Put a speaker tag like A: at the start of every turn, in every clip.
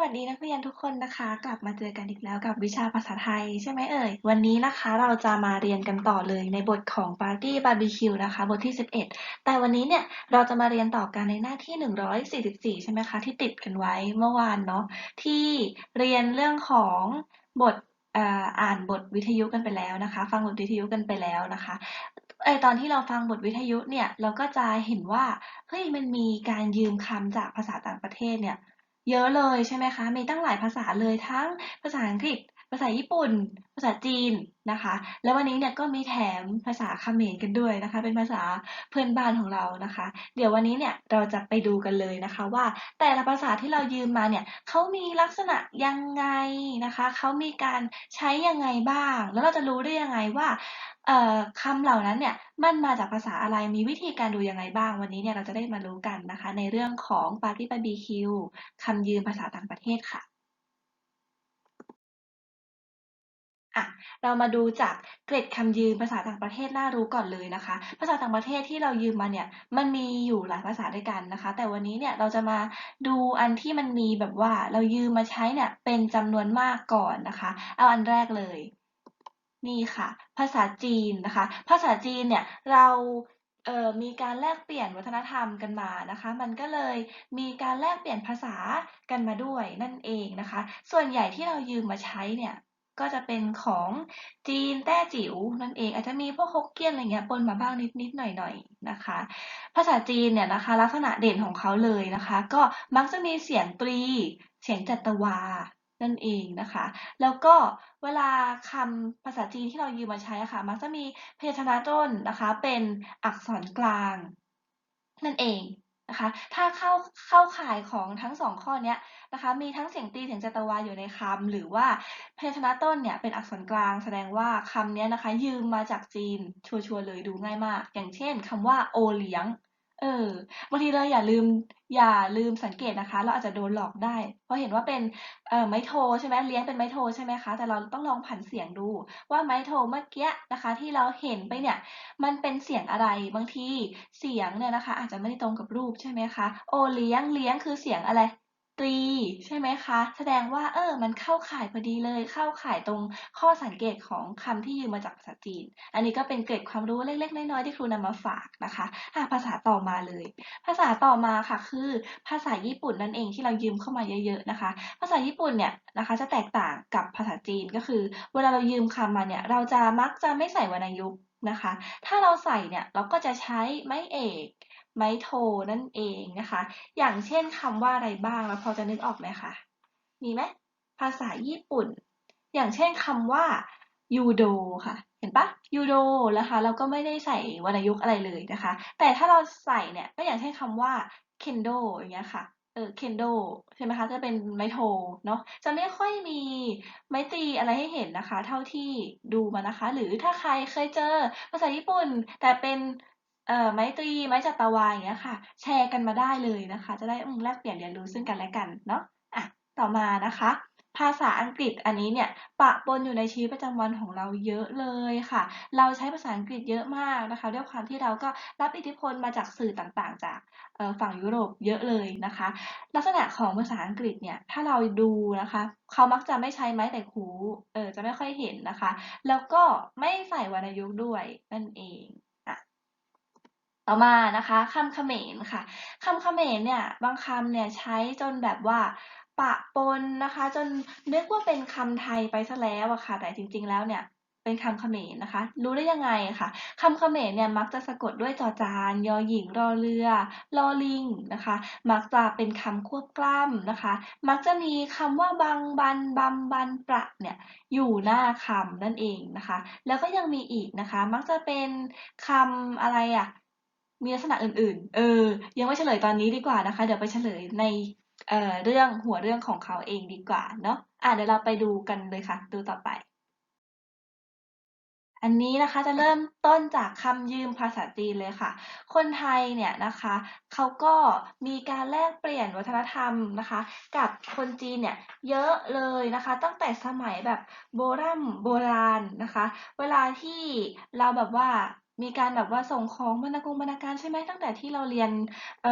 A: วัสดีนักเรียนทุกคนนะคะ กลับมาเจอกันอีกแล้วกับวิชาภาษาไทยใช่ไหมเอ่ย วันนี้นะคะเราจะมาเรียนกันต่อเลยในบทของ Party Barbecue นะคะ บทที่ 11 แต่วันนี้เนี่ยเราจะมาเรียนต่อกันในหน้าที่ 144 ใช่ไหมคะ ที่ติดกันไว้เมื่อวานเนาะที่เรียนเรื่องของบทอ่ออ่านบทวิทยุกันไปแล้วนะคะ ฟังบทวิทยุกันไปแล้วนะคะไอตอนที่เราฟังบทวิทยุเนี่ยเราก็จะเห็นว่าเฮ้ยมันมีการยืมคำจากภาษาต่างประเทศเนี่ย เยอะเลยใช่ไหมคะ มีตั้งหลายภาษาเลยทั้งภาษาอังกฤษ ภาษาญี่ปุ่น ภาษาจีนนะคะ แล้ววันนี้เนี่ยก็มีแถมภาษาเขมรกันด้วยนะคะ เป็นภาษาเพื่อนบ้านของเรานะคะ เดี๋ยววันนี้เนี่ยเราจะไปดูกันเลยนะคะว่าแต่ละภาษาที่เรายืมมาเนี่ยเขามีลักษณะยังไงนะคะ เขามีการใช้ยังไงบ้าง แล้วเราจะรู้ได้ยังไงว่า เอ่อ คำเหล่านั้นเนี่ยมันมาจากภาษาอะไร มีวิธีการดูยังไงบ้าง วันนี้เนี่ยเราจะได้มารู้กันนะคะ ในเรื่องของ Party BBQ คำยืมภาษาต่างประเทศค่ะอะเรามาดูจากเกร็ดคำยืมภาษาต่างประเทศน่ารู้ก่อนเลยนะคะ ภาษาต่างประเทศที่เรายืมมาเนี่ย มันมีอยู่หลายภาษาด้วยกันนะคะ แต่วันนี้เนี่ยเราจะมาดูอันที่มันมีแบบว่าเรายืมมาใช้เนี่ยเป็นจำนวนมากก่อนนะคะ เอาอันแรกเลย นี่ค่ะ ภาษาจีนนะคะ ภาษาจีนเนี่ยเราเอ่อมีการแลกเปลี่ยนวัฒนธรรมกันมานะคะ มันก็เลยมีการแลกเปลี่ยนภาษากันมาด้วยนั่นเองนะคะ ส่วนใหญ่ที่เรายืมมาใช้เนี่ยก็จะเป็นของจีนแต้จิ๋วนั่นเอง อาจจะมีพวกฮกเกี้ยนอะไรเงี้ยปนมาบ้างนิดๆหน่อยๆนะคะ ภาษาจีนเนี่ยนะคะ ลักษณะเด่นของเขาเลยนะคะ ก็มักจะมีเสียงตรี เสียงจัตวา นั่นเองนะคะ แล้วก็เวลาคำภาษาจีนที่เรายืมมาใช้อะค่ะ มักจะมีพยัญชนะต้นนะคะ เป็นอักษรกลาง นั่นเองนะคะ ถ้าเข้าเข้าข่ายของทั้งสองข้อเนี้ยนะคะ มีทั้งเสียงตีเสียงจัตวาอยู่ในคำหรือว่าพยัญชนะต้นเนี่ยเป็นอักษรกลาง แสดงว่าคำเนี้ยนะคะ ยืมมาจากจีนชัวร์ๆเลยดูง่ายมาก อย่างเช่นคำว่าโอเลี้ยง เออ บางทีเราอย่าลืม อย่าลืมสังเกตนะคะ เราอาจจะโดนหลอกได้ เพราะเห็นว่าเป็น เอ่อ ไม้โทใช่ไหมเลี้ยงเป็นไม้โทใช่ไหมคะ แต่เราต้องลองผันเสียงดู ว่าไม้โทเมื่อกี้นะคะ ที่เราเห็นไปเนี่ย มันเป็นเสียงอะไร บางทีเสียงเนี่ยนะคะ อาจจะไม่ได้ตรงกับรูปใช่ไหมคะ โอเลี้ยง เลี้ยงคือเสียงอะไร ตรี ใช่ไหมคะ แสดงว่า เออ มันเข้าข่ายพอดีเลย เข้าข่ายตรงข้อสังเกตของคำที่ยืมมาจากภาษาจีน อันนี้ก็เป็นเกร็ดความรู้เล็กๆ น้อยๆ ที่ครูนำมาฝากนะคะอะภาษาต่อมาเลย ภาษาต่อมาค่ะ คือภาษาญี่ปุ่นนั่นเองที่เรายืมเข้ามาเยอะ ๆ นะคะ ภาษาญี่ปุ่นเนี่ยนะคะ จะแตกต่างกับภาษาจีนก็คือ เวลาเรายืมคำมาเนี่ย เราจะมักจะไม่ใส่วรรณยุกต์นะคะ ถ้าเราใส่เนี่ย เราก็จะใช้ไม้เอก ไม้โทนั่นเองนะคะ อย่างเช่นคำว่าอะไรบ้างแล้วพอจะนึกออกไหมคะ มีไหมภาษาญี่ปุ่น อย่างเช่นคำว่ายูโดค่ะ เห็นปะยูโดนะคะ เราก็ไม่ได้ใส่วรรณยุกต์อะไรเลยนะคะ แต่ถ้าเราใส่เนี่ยก็อย่างเช่นคำว่าเคนโดอย่างเงี้ยค่ะเออเคนโดใช่ไหมคะจะเป็นไม้โทเนาะจะไม่ค่อยมีไม้ตีอะไรให้เห็นนะคะ เท่าที่ดูมานะคะ หรือถ้าใครเคยเจอภาษาญี่ปุ่น แต่เป็น เอ่อ ไม้ตรี ไม้จัตวา อย่างเงี้ยค่ะ แชร์กันมาได้เลยนะคะ จะได้แลกเปลี่ยนเรียนรู้ซึ่งกันและกันเนาะอะต่อมานะคะ ภาษาอังกฤษอันนี้เนี่ยปะปนอยู่ในชีวิตประจำวันของเราเยอะเลยค่ะ เราใช้ภาษาอังกฤษเยอะมากนะคะด้วยความที่เราก็รับอิทธิพลมาจากสื่อต่างๆ จากฝั่งยุโรปเยอะเลยนะคะ ลักษณะของภาษาอังกฤษเนี่ยถ้าเราดูนะคะ เขามักจะไม่ใช้ไม้แต่คูเออจะไม่ค่อยเห็นนะคะ แล้วก็ไม่ใส่วรรณยุกต์ด้วยนั่นเอง ต่อมานะคะคำเขมรค่ะคำเขมรเนี่ยบางคำเนี่ยใช้จนแบบว่าปะปนนะคะ จนนึกว่าเป็นคำไทยไปซะแล้วอะค่ะ แต่จริง ๆ แล้วเนี่ยเป็นคำเขมรนะคะ รู้ได้ยังไงคะคำเขมรเนี่ยมักจะสะกดด้วยจอจาน ยอหญิง รอเรือลอลิงนะคะ มักจะเป็นคำควบกล้ำนะคะ มักจะมีคำว่าบังบันบำบันประเนี่ยอยู่หน้าคำนั่นเองนะคะ แล้วก็ยังมีอีกนะคะ มักจะเป็นคำอะไรอะ มีลักษณะอื่นๆ เออ ยังไม่เฉลยตอนนี้ดีกว่านะคะ เดี๋ยวไปเฉลยในเอ่อเรื่องหัวเรื่องของเขาเองดีกว่าเนาะ อะเดี๋ยวเราไปดูกันเลยค่ะ ดูต่อไป อันนี้นะคะจะเริ่มต้นจากคำยืมภาษาจีนเลยค่ะ คนไทยเนี่ยนะคะเขาก็มีการแลกเปลี่ยนวัฒนธรรมนะคะ กับคนจีนเนี่ยเยอะเลยนะคะ ตั้งแต่สมัยแบบโบราณโบราณนะคะ เวลาที่เราแบบว่า มีการแบบว่าส่งของบรรณาการบรรณาการใช่ไหม ตั้งแต่ที่เราเรียน เอ่อ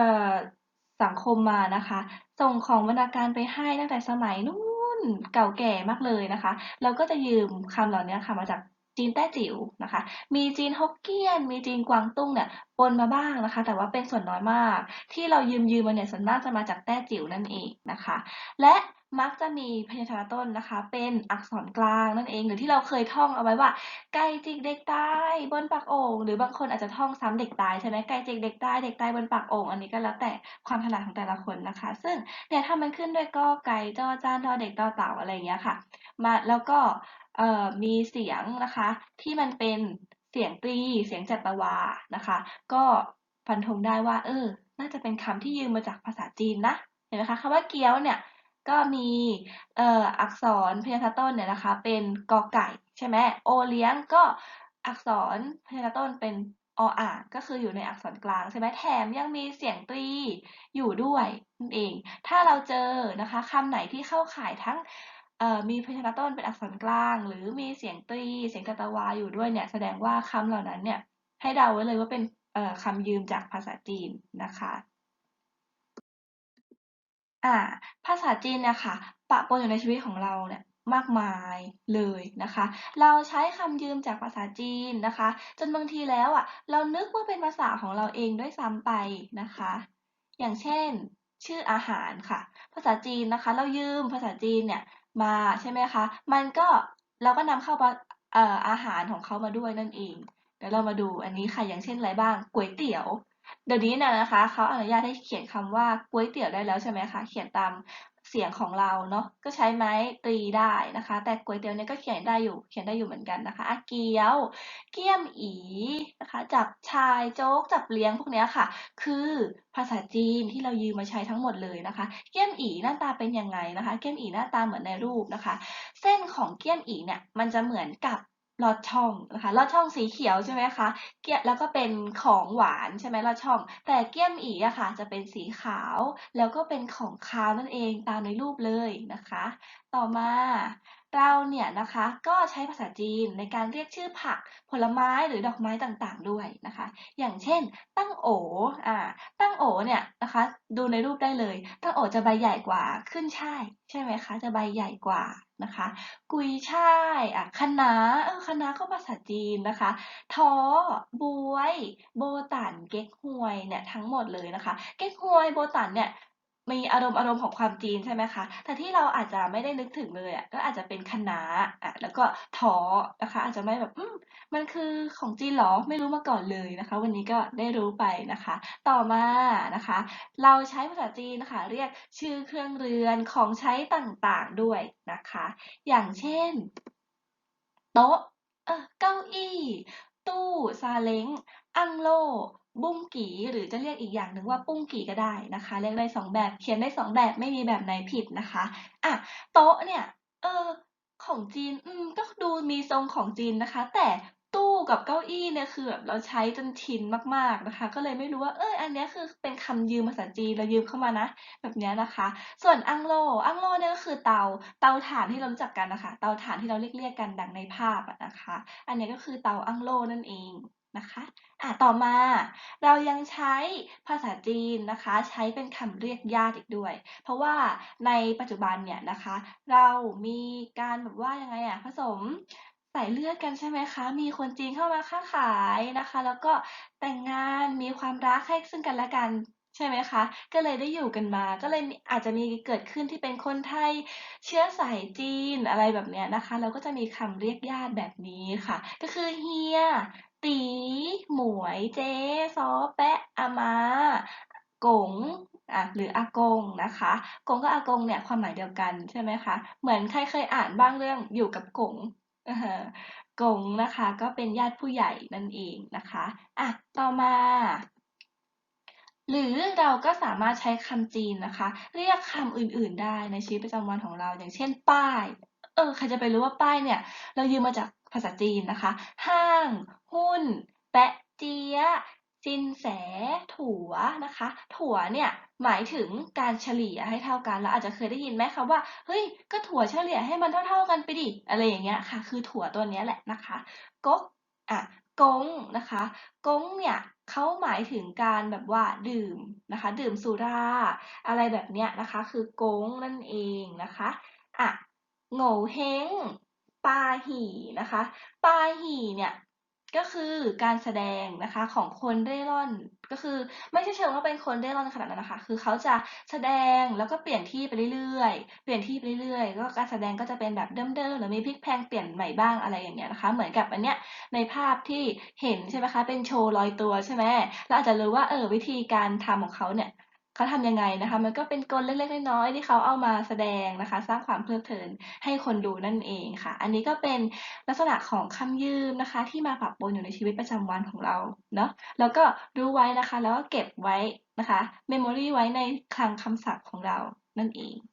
A: สังคมมานะคะ ส่งของบรรณาการไปให้ตั้งแต่สมัยนู้นเก่าแก่มากเลยนะคะ เราก็จะยืมคำเหล่านี้ค่ะมาจากจีนแต้จิ๋วนะคะ มีจีนฮกเกี้ยน มีจีนกวางตุ้งเนี่ยปนมาบ้างนะคะ แต่ว่าเป็นส่วนน้อยมาก ที่เรายืมยืมมาเนี่ยส่วนมากจะมาจากแต้จิ๋วนั่นเองนะคะ และ มักจะมีพยัญชนะต้นนะคะ เป็นอักษรกลางนั่นเองหรือที่เราเคยท่องเอาไว้ว่า ไก่จิกเด็กตายบนปากโอ่งหรือบางคนอาจจะท่องซ้ำเด็กตายใช่ไหมไก่จิกเด็กตายเด็กตายบนปากโอ่งอันนี้ก็แล้วแต่ความถนัดของแต่ละคนนะคะ ซึ่งเนี่ยถ้ามันขึ้นด้วยกอไก่จอจานทอเด็กต่อเต่าอะไรอย่างเงี้ยค่ะ มาแล้วก็เอ่อมีเสียงนะคะ ที่มันเป็นเสียงตรีเสียงจัตวานะคะ ก็ฟันธงได้ว่า เออ น่าจะเป็นคำที่ยืมมาจากภาษาจีนนะเห็นไหมคะคำว่าเกี๊ยวเนี่ย ก็มีเอ่ออักษรพยัญชนะต้นเนี่ยนะคะ เป็นกอไก่ใช่ไหมโอเลี้ยงก็อักษรพยัญชนะต้นเป็นออ่างก็คืออยู่ในอักษรกลางใช่ไหมแถมยังมีเสียงตรีอยู่ด้วยนั่นเอง ถ้าเราเจอนะคะคำไหนที่เข้าข่ายทั้งมีพยัญชนะต้นเป็นอักษรกลาง หรือมีเสียงตรีเสียงกตวาอยู่ด้วยเนี่ยแสดงว่าคำเหล่านั้นเนี่ยให้เดาไว้เลยว่าเป็นคำยืมจากภาษาจีนนะคะ อ่า ภาษาจีนเนี่ยค่ะ ปะปนอยู่ในชีวิตของเราเนี่ยมากมายเลยนะคะ เราใช้คำยืมจากภาษาจีนนะคะ จนบางทีแล้วอะ เรานึกว่าเป็นภาษาของเราเองด้วยซ้ำไปนะคะ อย่างเช่น ชื่ออาหารค่ะ ภาษาจีนนะคะ เรายืมภาษาจีนเนี่ยมาใช่ไหมคะ มันก็เราก็นำเข้าเอ่ออาหารของเขามาด้วยนั่นเอง เดี๋ยวเรามาดูอันนี้ค่ะ อย่างเช่นอะไรบ้าง ก๋วยเตี๋ยว เดี๋ยวนี้นะนะคะ เขาอนุญาตให้เขียนคำว่าก๋วยเตี๋ยวได้แล้วใช่ไหมคะ เขียนตามเสียงของเราเนาะ ก็ใช้ไม้ตีได้นะคะ แต่ก๋วยเตี๋ยวเนี่ยก็เขียนได้อยู่ เขียนได้อยู่เหมือนกันนะคะอาเกี๊ยว เกี๊ยมอีนะคะ จับชายโจ๊ก จับเลี้ยงพวกนี้ค่ะ คือภาษาจีนที่เรายืมมาใช้ทั้งหมดเลยนะคะ เกี๊ยมอีหน้าตาเป็นยังไงนะคะ เกี๊ยมอีหน้าตาเหมือนในรูปนะคะ เส้นของเกี๊ยมอีเนี่ยมันจะเหมือนกับ ลอดช่องนะคะลอดช่องสีเขียวใช่ไหมคะเกี๊ยแล้วก็เป็นของหวานใช่ไหมลอดช่อง แต่เกี้ยมอีอะค่ะจะเป็นสีขาว แล้วก็เป็นของคาวนั่นเองตามในรูปเลยนะคะ ต่อมา เราเนี่ยนะคะก็ใช้ภาษาจีนในการเรียกชื่อผักผลไม้หรือดอกไม้ต่างๆด้วยนะคะ อย่างเช่น ตั้งโออ่าตั้งโอเนี่ยนะคะดูในรูปได้เลย ตั้งโอจะใบใหญ่กว่าขึ้นช่ายใช่ไหมคะจะใบใหญ่กว่านะคะ กุยช่ายอะคะน้าเออคะน้าก็ภาษาจีนนะคะท้อบวย โบตันเก๊กฮวยเนี่ยทั้งหมดเลยนะคะ เก๊กฮวยโบตันเนี่ย มีอารมณ์อารมณ์ของความจีนใช่ไหมคะ แต่ที่เราอาจจะไม่ได้นึกถึงเลยอะก็อาจจะเป็นคะน้าอะแล้วก็ท้อนะคะ อาจจะไม่แบบอืมมันคือของจีนเหรอไม่รู้มาก่อนเลยนะคะ วันนี้ก็ได้รู้ไปนะคะ ต่อมานะคะ เราใช้ภาษาจีนนะคะ เรียกชื่อเครื่องเรือนของใช้ต่างๆด้วยนะคะ อย่างเช่น โต๊ะเออเก้าอี้ ตู้ซาเล้งอังโล บุ้งกี่หรือจะเรียกอีกอย่างหนึ่งว่าปุ้งกี่ก็ได้นะคะ เรียกได้สองแบบเขียนได้สองแบบไม่มีแบบไหนผิดนะคะอะโต๊ะเนี่ยเออของจีนอืมก็ดูมีทรงของจีนนะคะ แต่ตู้กับเก้าอี้เนี่ยคือแบบเราใช้จนชินมากๆนะคะ ก็เลยไม่รู้ว่าเอออันนี้คือเป็นคำยืมภาษาจีนเรายืมเข้ามานะ แบบนี้นะคะ ส่วนอังโลอังโลเนี่ยก็คือเตาเตาถ่านที่เรารู้จักกันนะคะ เตาถ่านที่เราเรียกๆกันดังในภาพนะคะ อันนี้ก็คือเตาอังโลนั่นเอง นะคะอะต่อมาเรายังใช้ภาษาจีนนะคะ ใช้เป็นคำเรียกญาติอีกด้วย เพราะว่าในปัจจุบันเนี่ยนะคะ เรามีการแบบว่ายังไงอะผสมสายเลือดกันใช่ไหมคะ มีคนจีนเข้ามาค้าขายนะคะ แล้วก็แต่งงานมีความรักให้ซึ่งกันและกันใช่ไหมคะ ก็เลยได้อยู่กันมา ก็เลยอาจจะมีเกิดขึ้นที่เป็นคนไทยเชื้อสายจีนอะไรแบบเนี้ยนะคะ เราก็จะมีคำเรียกญาติแบบนี้ค่ะ ก็คือเฮีย ตี หมวย เจ๊ซอแปะอามา กงอะหรืออากงนะคะกงกับอากงเนี่ยความหมายเดียวกันใช่ไหมคะเหมือนใครเคยอ่านบ้างเรื่องอยู่กับกงกงนะคะก็เป็นญาติผู้ใหญ่นั่นเองนะคะอะต่อมา หรือเราก็สามารถใช้คำจีนนะคะ เรียกคำอื่น ๆ ได้ในชีวิตประจำวันของเรา อย่างเช่น ป้าย เออใครจะไปรู้ว่าป้ายเนี่ย เรายืมมาจาก ภาษาจีนนะคะ ห้าง หุ้น แปะเจียจินแส ถั่วนะคะ ถั่วเนี่ยหมายถึงการเฉลี่ยให้เท่ากันแล้วอาจจะเคยได้ยินไหมคะว่าเฮ้ยก็ถั่วเฉลี่ยให้มันเท่า ๆกันไปดิอะไรอย่างเงี้ยค่ะ คือถั่วตัวนี้แหละนะคะก๊กอะกงนะคะกงเนี่ยเขาหมายถึงการแบบว่าดื่มนะคะ ดื่มสุรา อะไรแบบเนี้ยนะคะ คือกงนั่นเองนะคะอะโง่เฮง ปาหี่นะคะ ปาหี่เนี่ยก็คือการแสดงนะคะของคนเร่ร่อนก็คือไม่ใช่เชิงว่าเป็นคนเร่ร่อนขนาดนั้นนะคะ คือเขาจะแสดงแล้วก็เปลี่ยนที่ไปเรื่อยๆ เปลี่ยนที่ไปเรื่อยๆ ก็การแสดงก็จะเป็นแบบเดิมๆหรือมีพลิกแพงเปลี่ยนใหม่บ้างอะไรอย่างเงี้ยนะคะ เหมือนกับอันเนี้ยในภาพที่เห็นใช่ไหมคะเป็นโชว์ลอยตัวใช่ไหมเราอาจจะรู้ว่าเออวิธีการทำของเขาเนี่ย เขาทำยังไงนะคะ มันก็เป็นกลเล็กๆน้อยๆที่เขาเอามาแสดงนะคะ สร้างความเพลิดเพลินให้คนดูนั่นเองค่ะ อันนี้ก็เป็นลักษณะของคำยืมนะคะ ที่มาปรับปนอยู่ในชีวิตประจำวันของเราเนาะแล้วก็รู้ไว้นะคะ แล้วก็เก็บไว้นะคะเมมโมรีไว้ในคลังคำศัพท์ของเรานั่นเอง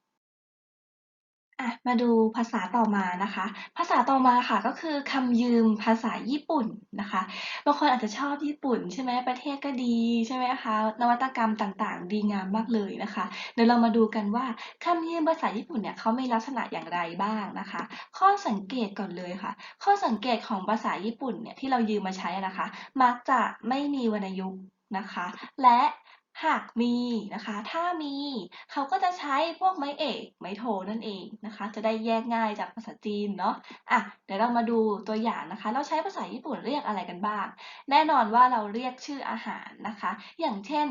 A: อะ มาดูภาษาต่อมานะคะ ภาษาต่อมาค่ะก็คือคำยืมภาษาญี่ปุ่นนะคะ บางคนอาจจะชอบญี่ปุ่นใช่ไหมประเทศก็ดีใช่ไหมคะ นวัตกรรมต่างๆ ดีงามมากเลยนะคะ เดี๋ยวเรามาดูกันว่าคำยืมภาษาญี่ปุ่นเนี่ยเขามีลักษณะอย่างไรบ้างนะคะ ข้อสังเกตก่อนเลยค่ะ ข้อสังเกตของภาษาญี่ปุ่นเนี่ยที่เรายืมมาใช้นะคะ มักจะไม่มีวรรณยุกต์นะคะ และ หากมีนะคะ ถ้ามีเขาก็จะใช้พวกไม้เอกไม้โทนั่นเองนะคะ จะได้แยกง่ายจากภาษาจีนเนาะอะเดี๋ยวเรามาดูตัวอย่างนะคะ เราใช้ภาษาญี่ปุ่นเรียกอะไรกันบ้าง แน่นอนว่าเราเรียกชื่ออาหารนะคะ อย่างเช่น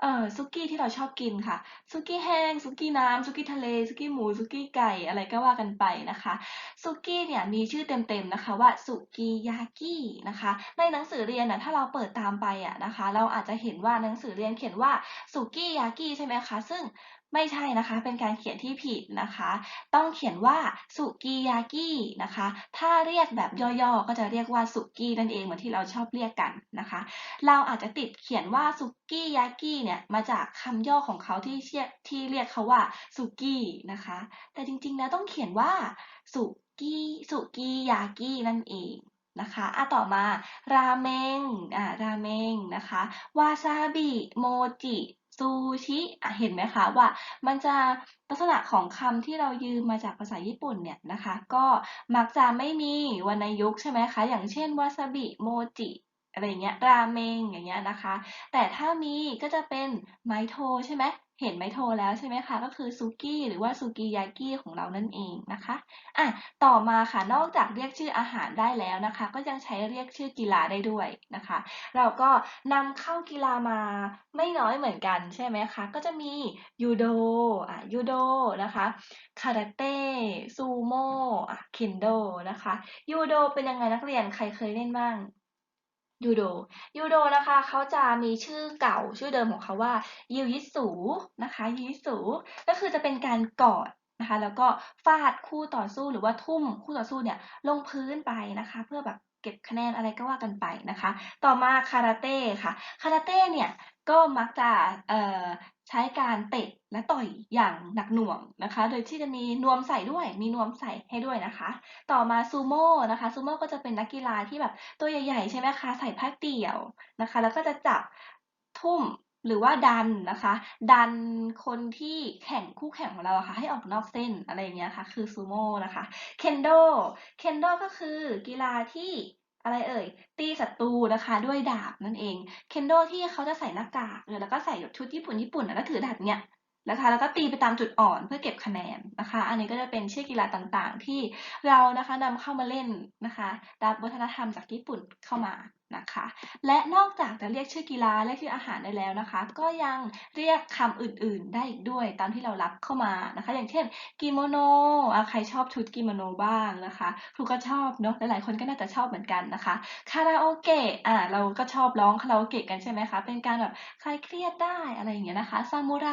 A: เออซุกี้ที่เราชอบกินค่ะซุกี้แห้งซุกี้น้ำซุกี้ทะเลซุกี้หมูซุกี้ไก่ อะไรก็ว่ากันไปนะคะซุกี้เนี่ยมีชื่อเต็มๆนะคะว่าสุกิยากินะคะ ในหนังสือเรียนน่ะถ้าเราเปิดตามไปอะนะคะ เราอาจจะเห็นว่าหนังสือเรียนเขียนว่าสุกี้ยากิใช่ไหมคะ ซึ่ง ไม่ใช่นะคะ เป็นการเขียนที่ผิดนะคะ ต้องเขียนว่าสุกิยากินะคะ ถ้าเรียกแบบย่อๆ ก็จะเรียกว่าสุกี้นั่นเองเหมือนที่เราชอบเรียกกันนะคะ เราอาจจะติดเขียนว่าสุกี้ยากิเนี่ยมาจากคำย่อของเขาที่เรียกที่เรียกเขาว่าสุกี้นะคะ แต่จริงๆ แล้วต้องเขียนว่าสุกี้สุกี้ยากินั่นเองนะคะอะต่อมาราเมงอ่าราเมงนะคะ วาซาบิ โมจิ ซูชิเห็นไหมคะว่ามันจะลักษณะของคำที่เรายืมมาจากภาษาญี่ปุ่นเนี่ยนะคะ ก็มักจะไม่มีวรรณยุกต์ใช่ไหมคะ อย่างเช่นวาซาบิโมจิอะไรอย่างเงี้ยราเมงอย่างเงี้ยนะคะ แต่ถ้ามีก็จะเป็นไมโทใช่ไหม เห็นไมโทแล้วใช่ไหมคะ ก็คือซุกี้หรือว่าซุกิยากิของเรานั่นเองนะคะอะต่อมาค่ะนอกจากเรียกชื่ออาหารได้แล้วนะคะ ก็ยังใช้เรียกชื่อกีฬาได้ด้วยนะคะ เราก็นำเข้ากีฬามาไม่น้อยเหมือนกันใช่ไหมคะ ก็จะมียูโดอะยูโดนะคะคาราเต้ซูโม่อะเคนโดนะคะยูโดเป็นยังไงนักเรียนใครเคยเล่นบ้าง ยูโดยูโดนะคะเขาจะมีชื่อเก่าชื่อเดิมของเขาว่ายูยิสูนะคะยูยิสูก็คือจะเป็นการกอดนะคะ แล้วก็ฟาดคู่ต่อสู้หรือว่าทุ่มคู่ต่อสู้เนี่ยลงพื้นไปนะคะ เพื่อแบบเก็บคะแนนอะไรก็ว่ากันไปนะคะ ต่อมาคาราเต้ค่ะ คาราเต้เนี่ย ก็มักจะใช้การเตะและต่อยอย่างหนักหน่วงนะคะ โดยที่จะมีนวมใส่ด้วย มีนวมใส่ให้ด้วยนะคะ ต่อมาซูโม่นะคะ ซูโม่ก็จะเป็นนักกีฬาที่แบบตัวใหญ่ๆใช่ไหมคะ ใส่ผ้าเตี่ยวนะคะ แล้วก็จะจับทุ่มหรือว่าดันนะคะ ดันคนที่แข่งคู่แข่งของเราค่ะ ให้ออกนอกเส้นอะไรอย่างเงี้ยค่ะ คือซูโม่นะคะ เคนโด เคนโดก็คือกีฬาที่ อะไรเอ่ย ตีศัตรูนะคะด้วยดาบนั่นเอง เคนโดที่เขาจะใส่หน้ากากแล้วก็ใส่ชุดญี่ปุ่นญี่ปุ่นแล้วถือดาบเนี่ยนะคะแล้วก็ตีไปตามจุดอ่อนเพื่อเก็บคะแนนนะคะ อันนี้ก็จะเป็นชื่อกีฬาต่างๆ ที่เรานะคะนำเข้ามาเล่นนะคะรับวัฒนธรรมจากญี่ปุ่นเข้ามา นะคะ และนอกจากจะเรียกชื่อกีฬาเรียกชื่ออาหารได้แล้วนะคะ ก็ยังเรียกคำอื่นๆ ได้อีกด้วยตามที่เรารับเข้ามานะคะ อย่างเช่นกิโมโนใครชอบชุดกิโมโนบ้างนะคะครูก็ชอบเนาะหลายๆคนก็น่าจะชอบเหมือนกันนะคะคาราโอเกะอะเราก็ชอบร้องคาราโอเกะกันใช่ไหมคะเป็นการแบบคลายเครียดได้อะไรอย่างเงี้ยนะคะซามูไร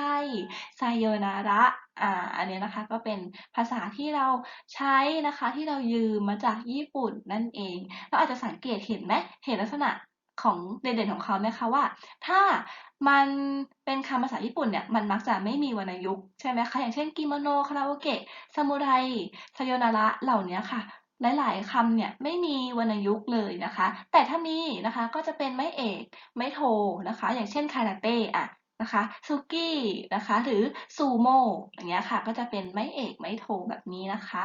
A: ไซโยนาระ อ่า อันนี้นะคะก็เป็นภาษาที่เราใช้นะคะที่เรายืมมาจากญี่ปุ่นนั่นเอง เราอาจจะสังเกตเห็นไหมเห็นลักษณะของเด่นๆของเขาไหมคะว่า ถ้ามันเป็นคำภาษาญี่ปุ่นเนี่ยมันมักจะไม่มีวรรณยุกต์ใช่ไหมคะอย่างเช่นกิโมโนคาราโอเกะซามูไรซโยนาระเหล่านี้ค่ะ หลายๆคำเนี่ยไม่มีวรรณยุกต์เลยนะคะ แต่ถ้ามีนะคะก็จะเป็นไม้เอกไม้โทนะคะ อย่างเช่นคาราเต้อะ นะคะซุกี้นะคะ หรือซูโม่อย่างเงี้ยค่ะ ก็จะเป็นไม้เอกไม้โทแบบนี้นะคะ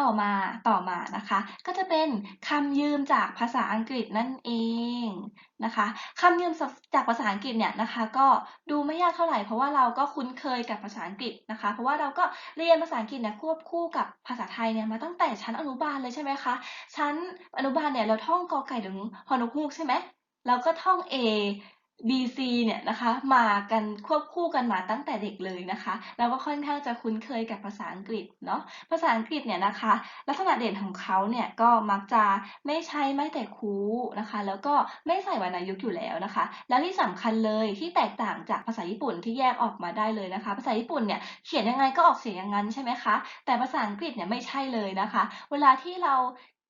A: ต่อมาต่อมานะคะ ก็จะเป็นคำยืมจากภาษาอังกฤษนั่นเองนะคะคำยืมจากภาษาอังกฤษเนี่ยนะคะ ก็ดูไม่ยากเท่าไหร่เพราะว่าเราก็คุ้นเคยกับภาษาอังกฤษนะคะ เพราะว่าเราก็เรียนภาษาอังกฤษเนี่ยควบคู่กับภาษาไทยเนี่ยมาตั้งแต่ชั้นอนุบาลเลยใช่ไหมคะชั้นอนุบาลเนี่ยเราท่องกอไก่ถึงฮอนกฮูกใช่ไหมเราก็ท่อง A B C เนี่ยนะคะมากันควบคู่กันมาตั้งแต่เด็กเลยนะคะเราก็ค่อนข้างจะคุ้นเคยกับภาษาอังกฤษเนาะภาษาอังกฤษเนี่ยนะคะ ลักษณะเด่นของเขาเนี่ยก็มักจะไม่ใช้ไม้แต่คูนะคะ แล้วก็ไม่ใส่วรรณยุกต์อยู่แล้วนะคะ แล้วที่สำคัญเลยที่แตกต่างจากภาษาญี่ปุ่นที่แยกออกมาได้เลยนะคะ ภาษาญี่ปุ่นเนี่ยเขียนยังไงก็ออกเสียงอย่างนั้นใช่ไหมคะแต่ภาษาอังกฤษเนี่ยไม่ใช่เลยนะคะ เวลาที่เรา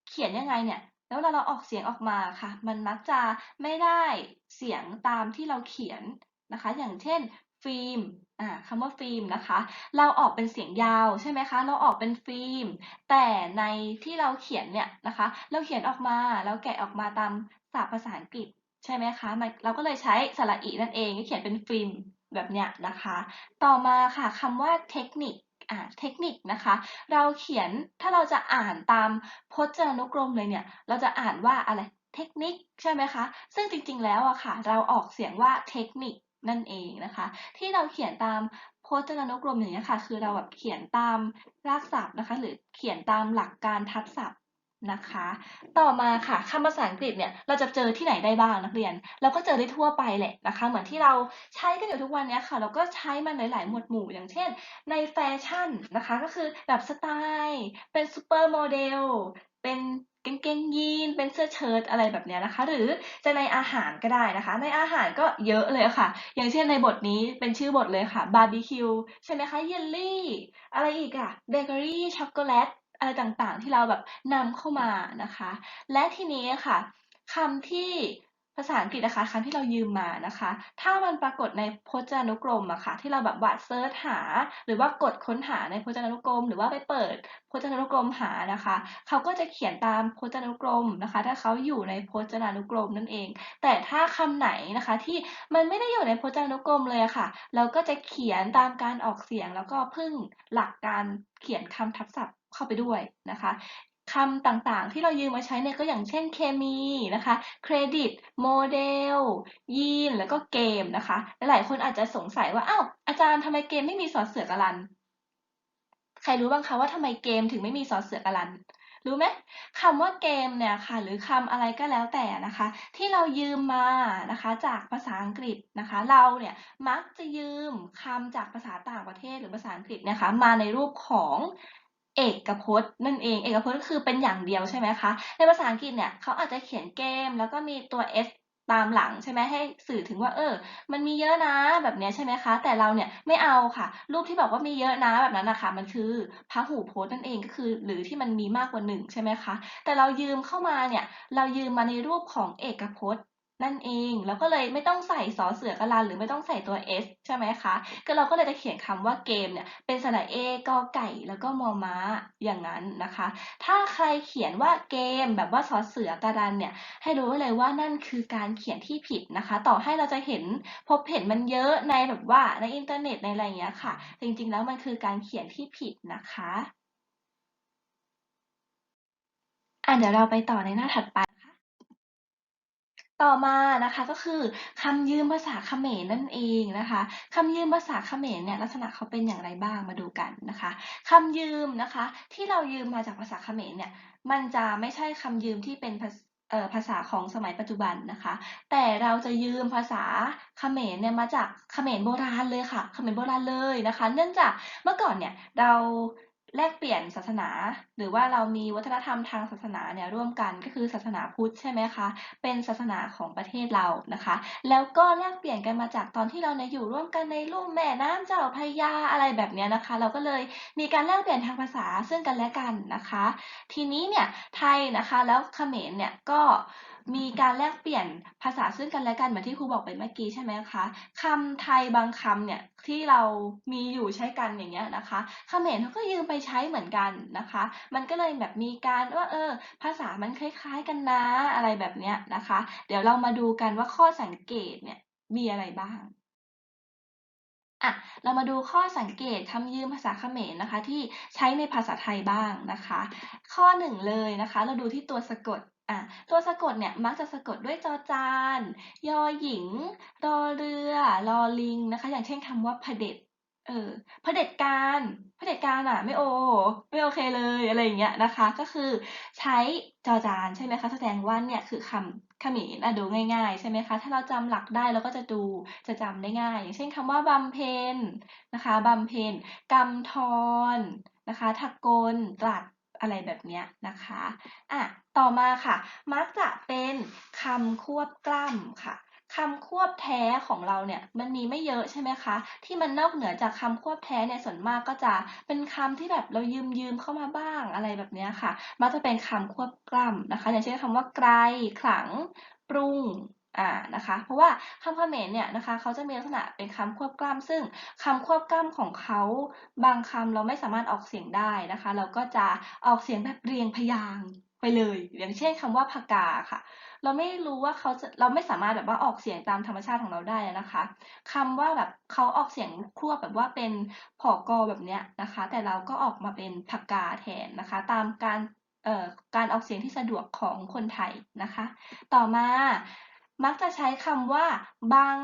A: เขียนยังไงเนี่ย แล้วเวลาเราออกเสียงออกมาค่ะ มันมักจะไม่ได้เสียงตามที่เราเขียนนะคะ อย่างเช่นฟิล์มอ่าคำว่าฟิล์มนะคะ เราออกเป็นเสียงยาวใช่ไหมคะ เราออกเป็นฟิล์ม แต่ในที่เราเขียนเนี่ยนะคะ เราเขียนออกมา เราแกะออกมาตามศัพท์ภาษาอังกฤษใช่ไหมคะมันเราก็เลยใช้สระอีนั่นเองเขียนเป็นฟิล์มแบบเนี้ยนะคะ ต่อมาค่ะคำว่าเทคนิค อ่าเทคนิคนะคะ เราเขียนถ้าเราจะอ่านตามพจนานุกรมเลยเนี่ย เราจะอ่านว่าอะไรเทคนิคใช่ไหมคะ ซึ่งจริงๆแล้วอะค่ะ เราออกเสียงว่าเทคนิคนั่นเองนะคะ ที่เราเขียนตามพจนานุกรมอย่างนี้ค่ะ คือเราแบบเขียนตามรากศัพท์นะคะ หรือเขียนตามหลักการทับศัพท์ นะคะ ต่อมาค่ะคำภาษาอังกฤษเนี่ยเราจะเจอที่ไหนได้บ้างนักเรียน เราก็เจอได้ทั่วไปแหละนะคะ เหมือนที่เราใช้กันอยู่ทุกวันนี้ค่ะ เราก็ใช้มันหลาย ๆ หมวดหมู่อย่างเช่น ในแฟชั่นนะคะ ก็คือแบบสไตล์ เป็นซูเปอร์โมเดลเป็นกางเกงยีน เป็นเสื้อเชิ้ตอะไรแบบนี้นะคะ หรือจะในอาหารก็ได้นะคะ ในอาหารก็เยอะเลยค่ะ อย่างเช่นในบทนี้เป็นชื่อบทเลยค่ะบาร์บีคิวใช่ไหมคะเยลลี่ อะไรอีกอะเบเกอรี่ช็อกโกแลต อะไรต่างๆ ที่เราแบบนำเข้ามานะคะ และทีนี้ค่ะคำที่ภาษาอังกฤษนะคะคำที่เรายืมมานะคะ ถ้ามันปรากฏในพจนานุกรมอะค่ะ ที่เราแบบว่าเซิร์ชหา หรือว่ากดค้นหาในพจนานุกรม หรือว่าไปเปิดพจนานุกรมหานะคะ เขาก็จะเขียนตามพจนานุกรมนะคะ ถ้าเขาอยู่ในพจนานุกรมนั่นเอง แต่ถ้าคำไหนนะคะที่มันไม่ได้อยู่ในพจนานุกรมเลยอะค่ะ เราก็จะเขียนตามการออกเสียงแล้วก็พึ่งหลักการเขียนคำทับศัพท์ เข้าไปด้วยนะคะคำต่างๆ ที่เรายืมมาใช้เนี่ยก็อย่างเช่นเคมีนะคะเครดิตโมเดลยีนแล้วก็เกมนะคะหลายคนอาจจะสงสัยว่าอ้าวอาจารย์ทำไมเกมไม่มีสอเสือกอรัน ใครรู้บ้างคะว่าทำไมเกมถึงไม่มีสอเสือกอรันรู้ไหมคำว่าเกมเนี่ยค่ะ หรือคำอะไรก็แล้วแต่นะคะ ที่เรายืมมานะคะ จากภาษาอังกฤษนะคะ เราเนี่ยมักจะยืมคำจากภาษาต่างประเทศหรือภาษาอังกฤษนะคะ มาในรูปของ เอกพจน์นั่นเอง เอกพจน์ก็คือเป็นอย่างเดียวใช่ไหมคะ ในภาษาอังกฤษเนี่ยเขาอาจจะเขียนเกม แล้วก็มีตัว s ตามหลังใช่ไหมให้สื่อถึงว่าเออ มันมีเยอะนะแบบนี้ใช่ไหมคะ แต่เราเนี่ยไม่เอาค่ะ รูปที่บอกว่ามีเยอะนะแบบนั้นนะคะมันคือพหูพจน์นั่นเองก็คือ หรือที่มันมีมากกว่าหนึ่งใช่ไหมคะ แต่เรายืมเข้ามาเนี่ยเรายืมมาในรูปของเอกพจน์ นั่นเองแล้วก็เลยไม่ต้องใส่สอเสือกรันหรือไม่ต้องใส่ตัว s ใช่ไหมคะ ก็เราก็เลยจะเขียนคำว่าเกมเนี่ยเป็นสระเอกอไก่แล้วก็มอม้าอย่างนั้นนะคะ ถ้าใครเขียนว่าเกมแบบว่าสอเสือกรันเนี่ยให้รู้เลยว่านั่นคือการเขียนที่ผิดนะคะ ต่อให้เราจะเห็นพบเห็นมันเยอะในแบบว่าในอินเทอร์เน็ตในอะไรอย่างเงี้ยค่ะ จริงๆแล้วมันคือการเขียนที่ผิดนะคะอะเดี๋ยวเราไปต่อในหน้าถัดไป ต่อมานะคะก็คือคำยืมภาษาเขมรนั่นเองนะคะคำยืมภาษาเขมรเนี่ยลักษณะเขาเป็นอย่างไรบ้างมาดูกันนะคะคำยืมนะคะที่เรายืมมาจากภาษาเขมรเนี่ยมันจะไม่ใช่คำยืมที่เป็นภาษภาษาของสมัยปัจจุบันนะคะ แต่เราจะยืมภาษาเขมรเนี่ยมาจากเขมรโบราณเลยค่ะเขมรโบราณเลยนะคะ เนื่องจากเมื่อก่อนเนี่ยเรา แลกเปลี่ยนศาสนา หรือว่าเรามีวัฒนธรรมทางศาสนาเนี่ยร่วมกันก็คือศาสนาพุทธใช่ไหมคะ เป็นศาสนาของประเทศเรานะคะ แล้วก็แลกเปลี่ยนกันมาจากตอนที่เราเนี่ยอยู่ร่วมกันในลุ่มแม่น้ำเจ้าพยาอะไรแบบนี้นะคะ เราก็เลยมีการแลกเปลี่ยนทางภาษาซึ่งกันและกันนะคะ ทีนี้เนี่ยไทยนะคะแล้วเขมรเนี่ยก็ มีการแลกเปลี่ยนภาษาซึ่งกันและกันเหมือนที่ครูบอกไปเมื่อกี้ใช่ไหมคะคำไทยบางคำเนี่ยที่เรามีอยู่ใช้กันอย่างเงี้ยนะคะเขมรเขาก็ยืมไปใช้เหมือนกันนะคะ มันก็เลยแบบมีการว่าเออ ภาษามันคล้าย ๆกันนะอะไรแบบเนี้ยนะคะ เดี๋ยวเรามาดูกันว่าข้อสังเกตเนี่ยมีอะไรบ้างอะเรามาดูข้อสังเกตคำยืมภาษาเขมรนะคะ ที่ใช้ในภาษาไทยบ้างนะคะ ข้อหนึ่งเลยนะคะ เราดูที่ตัวสะกด อะตัวสะกดเนี่ยมักจะสะกดด้วยจอจาน ยอหญิง รอเรือ รอลิงนะคะ อย่างเช่นคำว่าเผด็จ เออเผด็จการเผด็จการอะ ไม่โอ ไม่โอเคเลยอะไรอย่างเงี้ยนะคะ ก็คือใช้จอจานใช่ไหมคะ แสดงว่าเนี่ยคือคำเขมรอะดูง่ายๆ ใช่ไหมคะ ถ้าเราจำหลักได้เราก็จะดูจะจำได้ง่าย อย่างเช่นคำว่าบำเพ็ญนะคะบำเพ็ญกำธรนะคะทกลตรัส อะไรแบบนี้นะคะอะต่อมาค่ะ มักจะเป็นคำควบกล้ำค่ะคำควบแท้ของเราเนี่ยมันมีไม่เยอะใช่ไหมคะ ที่มันนอกเหนือจากคำควบแท้เนี่ยส่วนมากก็จะเป็นคำที่แบบเรายืมยืมเข้ามาบ้างอะไรแบบนี้ค่ะ มักจะเป็นคำควบกล้ำนะคะ อย่างเช่นคำว่าไกลขลัง ปรุง อ่านะคะ เพราะว่าคำเขมรเนี่ยนะคะเขาจะมีลักษณะเป็นคำควบกล้ำซึ่งคำควบกล้ำของเขาบางคำเราไม่สามารถออกเสียงได้นะคะ เราก็จะออกเสียงแบบเรียงพยางไปเลย อย่างเช่นคำว่าพกาค่ะ เราไม่รู้ว่าเขาจะเราไม่สามารถแบบว่าออกเสียงตามธรรมชาติของเราได้นะคะคำว่าแบบเขาออกเสียงควบแบบว่าเป็นผอกอแบบเนี้ยนะคะ แต่เราก็ออกมาเป็นพกาแทนนะคะ ตามการเอ่อการออกเสียงที่สะดวกของคนไทยนะคะ ต่อมา มักจะใช้คำว่า บัง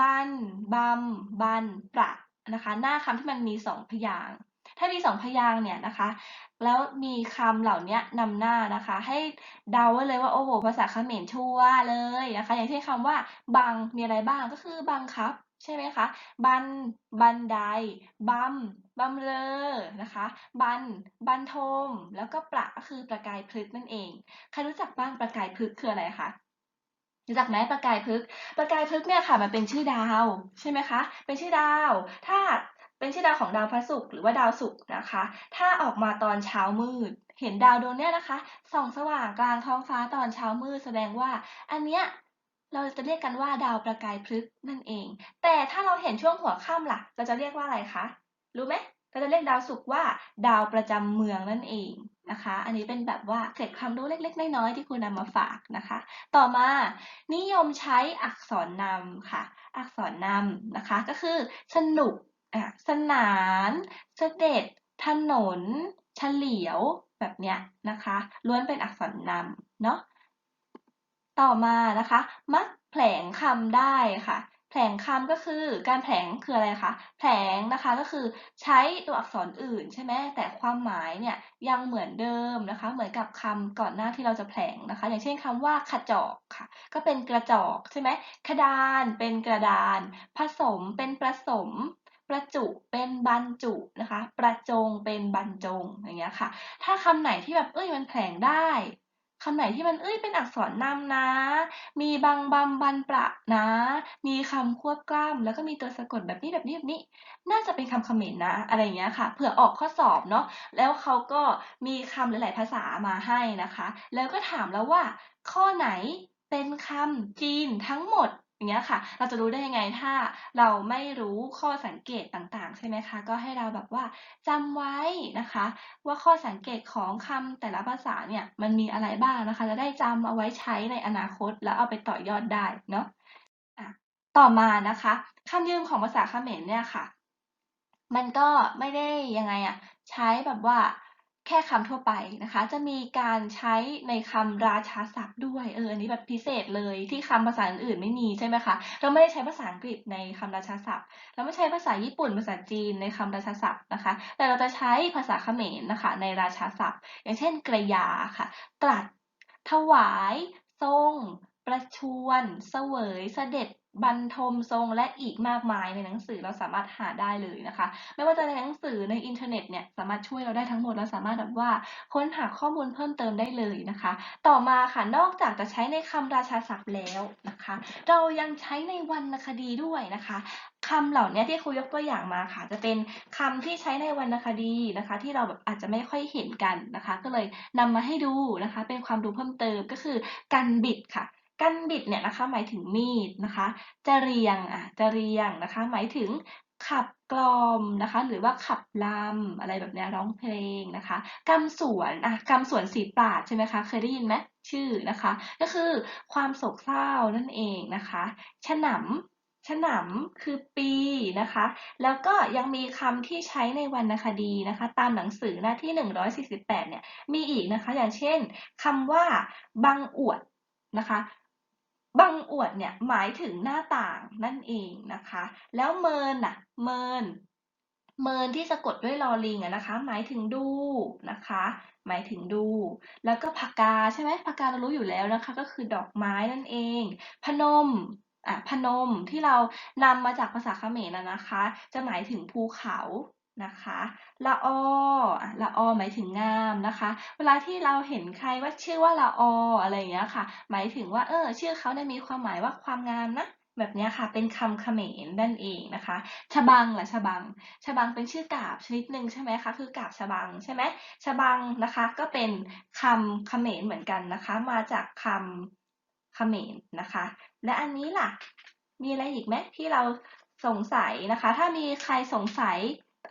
A: บันบำบัน ประนะคะ หน้าคำที่มันมีสองพยางค์ถ้ามีสองพยางค์เนี่ยนะคะ แล้วมีคำเหล่านี้นำหน้านะคะ ให้เดาไว้เลยว่าโอ้โหภาษาเขมรชัวร์เลยนะคะ อย่างเช่นคำว่า บังมีอะไรบ้างก็คือบังคับใช่ไหมคะ บัน บันได บัม บัมเลอนะคะ บัน บันทม แล้วก็ประก็คือประกายพลึกนั่นเอง ใครรู้จักบ้างประกายพลึกคืออะไรคะ รู้จักไหมประกายพฤกษ์ประกายพฤกษ์เนี่ยค่ะมันเป็นชื่อดาวใช่ไหมคะ เป็นชื่อดาว ถ้าเป็นชื่อดาวของดาวพระศุกร์หรือว่าดาวศุกร์นะคะ ถ้าออกมาตอนเช้ามืด เห็นดาวดวงเนี้ยนะคะส่องสว่างกลางท้องฟ้าตอนเช้ามืดแสดงว่า อันเนี้ยเราจะเรียกกันว่าดาวประกายพฤกษ์นั่นเอง แต่ถ้าเราเห็นช่วงหัวค่ำล่ะเราจะเรียกว่าอะไรคะรู้ไหมเราจะเรียกดาวศุกร์ว่า ดาวประจำเมืองนั่นเอง นะคะ อันนี้เป็นแบบว่าเกร็ดความรู้เล็ก ๆ น้อยๆที่คุณนำมาฝากนะคะ ต่อมานิยมใช้อักษรนำค่ะ อักษรนำนะคะ ก็คือ สนุกสนาน เสด็จ ถนน เฉลียว แบบเนี้ยนะคะ ล้วนเป็นอักษรนำเนาะ ต่อมานะคะ มักแผลงคำได้ค่ะ แผลงคำก็คือการแผลงคืออะไรคะ แผลงนะคะก็คือใช้ตัวอักษรอื่นใช่ไหมแต่ความหมายเนี่ยยังเหมือนเดิมนะคะ เหมือนกับคำก่อนหน้าที่เราจะแผลงนะคะ อย่างเช่นคำว่าขจอกค่ะ ก็เป็นกระจอกใช่ไหมขดานเป็นกระดาน ผสมเป็นประสมประจุเป็นบรรจุนะคะ ประจงเป็นบรรจงอย่างเงี้ยค่ะ ถ้าคำไหนที่แบบเอ้ยมันแผลงได้ คำไหนที่มันเอ้ยเป็นอักษรนำนะ มีบางบำบันประนะ มีคำควบกล้ำแล้วก็มีตัวสะกดแบบนี้แบบนี้แบบนี้ น่าจะเป็นคำเขมรนะ อะไรอย่างเงี้ยค่ะ เผื่อออกข้อสอบเนาะ แล้วเขาก็มีคำหลาย ๆ ภาษามาให้นะคะ แล้วก็ถามแล้วว่า ข้อไหนเป็นคำจีนทั้งหมด อย่างเงี้ยค่ะ เราจะรู้ได้ยังไงถ้าเราไม่รู้ข้อสังเกตต่างๆ ใช่ไหมคะ ก็ให้เราแบบว่าจำไว้นะคะ ว่าข้อสังเกตของคำแต่ละภาษาเนี่ยมันมีอะไรบ้างนะคะ จะได้จำเอาไว้ใช้ในอนาคต แล้วเอาไปต่อยอดได้เนาะะต่อมานะคะคำยืมของภาษาเขมรเนี่ยค่ะ มันก็ไม่ได้ยังไงอะใช้แบบว่า แค่คำทั่วไปนะคะ จะมีการใช้ในคำราชาศัพท์ด้วย เออ อันนี้แบบพิเศษเลยที่คำภาษาอื่นไม่มีใช่ไหมคะ เราไม่ได้ใช้ภาษาอังกฤษในคำราชาศัพท์ เราไม่ใช้ภาษาญี่ปุ่นภาษาจีนในคำราชาศัพท์นะคะ แต่เราจะใช้ภาษาเขมรนะคะ ในราชาศัพท์ อย่างเช่นกระยาค่ะ ตรัส ถวาย ทรง ประชวรเสวย เสด็จ บรรทมทรงและอีกมากมายในหนังสือเราสามารถหาได้เลยนะคะ ไม่ว่าจะในหนังสือในอินเทอร์เน็ตเนี่ยสามารถช่วยเราได้ทั้งหมดเราสามารถแบบว่าค้นหาข้อมูลเพิ่มเติมได้เลยนะคะ ต่อมาค่ะนอกจากจะใช้ในคำราชาศัพท์แล้วนะคะ เรายังใช้ในวรรณคดีด้วยนะคะคำเหล่านี้ที่ครูยกตัวอย่างมาค่ะ จะเป็นคำที่ใช้ในวรรณคดีนะคะ ที่เราแบบอาจจะไม่ค่อยเห็นกันนะคะ ก็เลยนำมาให้ดูนะคะ เป็นความรู้เพิ่มเติมก็คือกันบิดค่ะ กันบิดเนี่ยนะคะหมายถึงมีดนะคะจะเรียงอะจะเรียงนะคะ หมายถึงขับกลอมนะคะ หรือว่าขับลำอะไรแบบนี้ร้องเพลงนะคะกำสวนอะกำสวนสีปราดใช่ไหมคะ เคยได้ยินไหมชื่อนะคะ ก็คือความโศกเศร้านั่นเองนะคะฉนำฉนำคือปีนะคะ แล้วก็ยังมีคำที่ใช้ในวรรณคดีนะคะ ตามหนังสือหน้าที่ 148 เนี่ย มีอีกนะคะ อย่างเช่นคำว่าบังอวดนะคะ บังอวดเนี่ยหมายถึงหน้าต่างนั่นเองนะคะ แล้วเมินน่ะเมิน เมินที่สะกดด้วยลอลิงอะนะคะ หมายถึงดูนะคะ หมายถึงดู แล้วก็พากกาใช่ไหมพากกาเรารู้อยู่แล้วนะคะ ก็คือดอกไม้นั่นเอง พนมอะพนมที่เรานำมาจากภาษาเขมรนะคะ จะหมายถึงภูเขา นะคะละออละอหมายถึงงามนะคะ เวลาที่เราเห็นใครว่าชื่อว่าละออะไรอย่างเงี้ยค่ะ หมายถึงว่าเออชื่อเขาเนี่ยมีความหมายว่าความงามนะแบบเนี้ยค่ะ เป็นคำเขมรนั่นเองนะคะชบังล่ะชบังชบังเป็นชื่อกาบชนิดหนึ่งใช่ไหมคะ คือกาบชบังใช่ไหมชบังนะคะ ก็เป็นคำเขมรเหมือนกันนะคะ มาจากคำเขมรนะคะ และอันนี้ล่ะ มีอะไรอีกไหมที่เราสงสัยนะคะ ถ้ามีใครสงสัย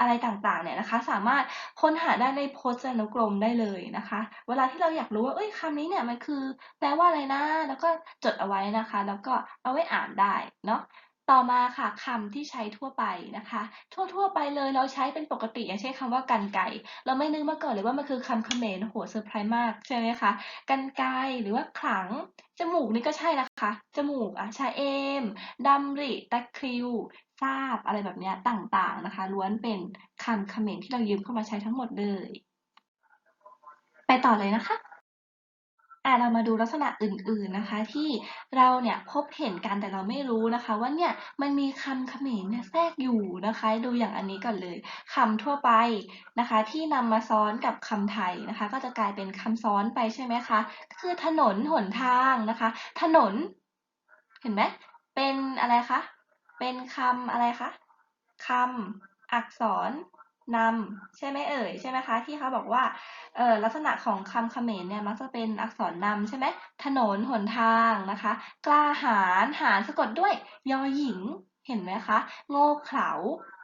A: อะไรต่างๆเนี่ยนะคะ สามารถค้นหาได้ในพจนานุกรมได้เลยนะคะ เวลาที่เราอยากรู้ว่าเอ้ยคำนี้เนี่ยมันคือแปลว่าอะไรนะ แล้วก็จดเอาไว้นะคะ แล้วก็เอาไว้อ่านได้เนาะต่อมาค่ะคำที่ใช้ทั่วไปนะคะ ทั่วๆไปเลยเราใช้เป็นปกติอย่างเช่นคำว่ากันไก่ เราไม่นึกมาก่อนเลยว่ามันคือคำเขมรโหเซอร์ไพรส์มากใช่ไหมคะกันไกรหรือว่าขลังจมูกนี่ก็ใช่นะคะ จมูกอะชาเอมดำริตะคริว ทราบอะไรแบบนี้ต่างๆนะคะ ล้วนเป็นคำเขมรที่เรายืมเข้ามาใช้ทั้งหมดเลย ไปต่อเลยนะคะอะเรามาดูลักษณะอื่นๆนะคะ ที่เราเนี่ยพบเห็นกันแต่เราไม่รู้นะคะ ว่าเนี่ยมันมีคำเขมรเนี่ยแทรกอยู่นะคะ ดูอย่างอันนี้ก่อนเลยคำทั่วไปนะคะ ที่นำมาซ้อนกับคำไทยนะคะ ก็จะกลายเป็นคำซ้อนไปใช่ไหมคะคือถนนหนทางนะคะ ถนน เห็นไหมเป็นอะไรคะ เป็นคำอะไรคะคำอักษรนำใช่ไหมเอ่ยใช่ไหมคะที่เขาบอกว่าเออลักษณะของคำเขมรเนี่ยมักจะเป็นอักษรนำใช่ไหมถนนหนทางนะคะ กล้าหาญหาญสะกดด้วยยอหญิงเห็นไหมคะโง่เขลา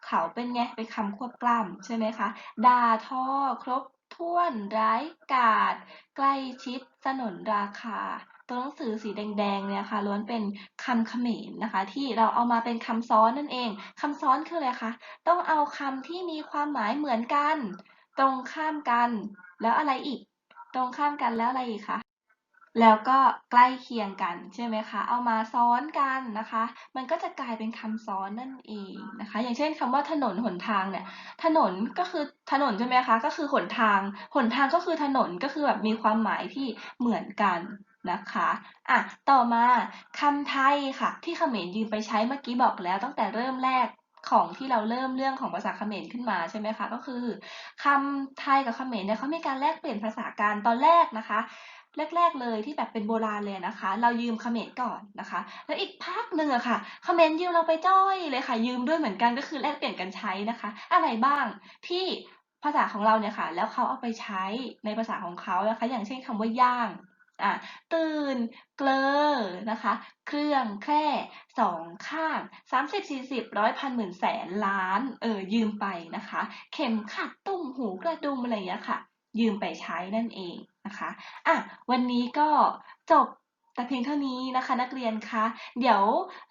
A: เขาเป็นไงเป็นคำควบกล้ำใช่ไหมคะด่าท่อครบถ้วนร้ายกาจใกล้ชิดสนนราคา ตัวหนังสือสีแดงๆเนี่ยค่ะล้วนเป็นคำเขมรนะคะ ที่เราเอามาเป็นคำซ้อนนั่นเองคำซ้อนคืออะไรคะต้องเอาคำที่มีความหมายเหมือนกัน ตรงข้ามกัน แล้วอะไรอีก ตรงข้ามกันแล้วอะไรอีกคะแล้วก็ใกล้เคียงกันใช่ไหมคะ เอามาซ้อนกันนะคะ มันก็จะกลายเป็นคำซ้อนนั่นเองนะคะ อย่างเช่นคำว่าถนนหนทางเนี่ย ถนนก็คือถนนใช่ไหมคะ ก็คือหนทาง หนทางก็คือถนนก็คือแบบมีความหมายที่เหมือนกัน นะคะอะต่อมาคำไทยค่ะ ที่เขมรยืมไปใช้เมื่อกี้บอกแล้วตั้งแต่เริ่มแรกของที่เราเริ่มเรื่องของภาษาเขมรขึ้นมาใช่ไหมคะก็คือคำไทยกับเขมรเนี่ยเขามีการแลกเปลี่ยนภาษากันตอนแรกนะคะ แรก ๆเลยที่แบบเป็นโบราณเลยนะคะ เรายืมเขมรก่อนนะคะ แล้วอีกพักหนึ่งอะค่ะเขมรยืมเราไปจ้อยเลยค่ะ ยืมด้วยเหมือนกันก็คือแลกเปลี่ยนกันใช้นะคะ อะไรบ้างที่ภาษาของเราเนี่ยค่ะ แล้วเขาเอาไปใช้ในภาษาของเขานะคะ อย่างเช่นคำว่าย่าง ตื่น เกลอนะคะ เครื่องแคร่สองข้างสามสิบสี่สิบร้อยพันหมื่นแสนล้านเออยืมไปนะคะ เข็มขัดตุ้มหูกระดุมอะไรอย่างเงี้ค่ะ ยืมไปใช้นั่นเองนะคะอะวันนี้ก็จบแต่เพียงเท่านี้นะคะนักเรียนคะเดี๋ยว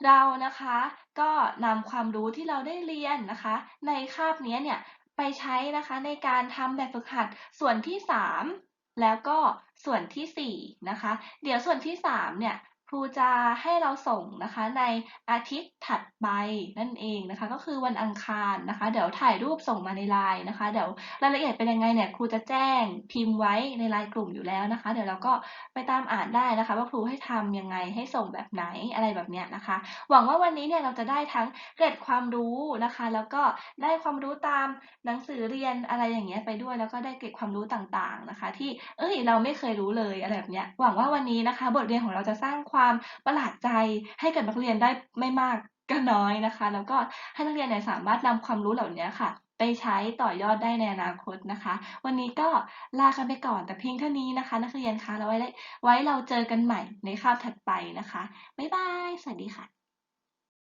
A: เรานะคะก็นำความรู้ที่เราได้เรียนนะคะ ในคาบนี้เนี่ยไปใช้นะคะในการทำแบบฝึกหัดส่วนที่สาม แล้วก็ส่วนที่สี่นะคะ เดี๋ยวส่วนที่สามเนี่ย ครูจะให้เราส่งนะคะในอาทิตย์ถัดไปนั่นเองนะคะ ก็คือวันอังคารนะคะ เดี๋ยวถ่ายรูปส่งมาในไลน์นะคะ เดี๋ยวรายละเอียดเป็นยังไงเนี่ยครูจะแจ้งพิมพ์ไว้ในไลน์กลุ่มอยู่แล้วนะคะ เดี๋ยวเราก็ไปตามอ่านได้นะคะ ว่าครูให้ทำยังไงให้ส่งแบบไหนอะไรแบบเนี้ยนะคะ หวังว่าวันนี้เนี่ยเราจะได้ทั้งเกร็ดความรู้นะคะ แล้วก็ได้ความรู้ตามหนังสือเรียนอะไรอย่างเงี้ยไปด้วย แล้วก็ได้เกร็ดความรู้ต่างๆนะคะ ที่เอ้ยเราไม่เคยรู้เลยอะไรแบบเนี้ยหวังว่าวันนี้นะคะ บทเรียนของเราจะสร้างความประหลาดใจให้กับนักเรียนได้ไม่มากก็น้อยนะคะ แล้วก็ให้นักเรียนเนี่ยสามารถนำความรู้เหล่านี้ค่ะ ไปใช้ต่อยอดได้ในอนาคตนะคะ วันนี้ก็ลากันไปก่อนแต่เพียงเท่านี้นะคะ นักเรียนคะเราไว้ไว้เราเจอกันใหม่ในคาบถัดไปนะคะบ๊ายบายสวัสดีค่ะ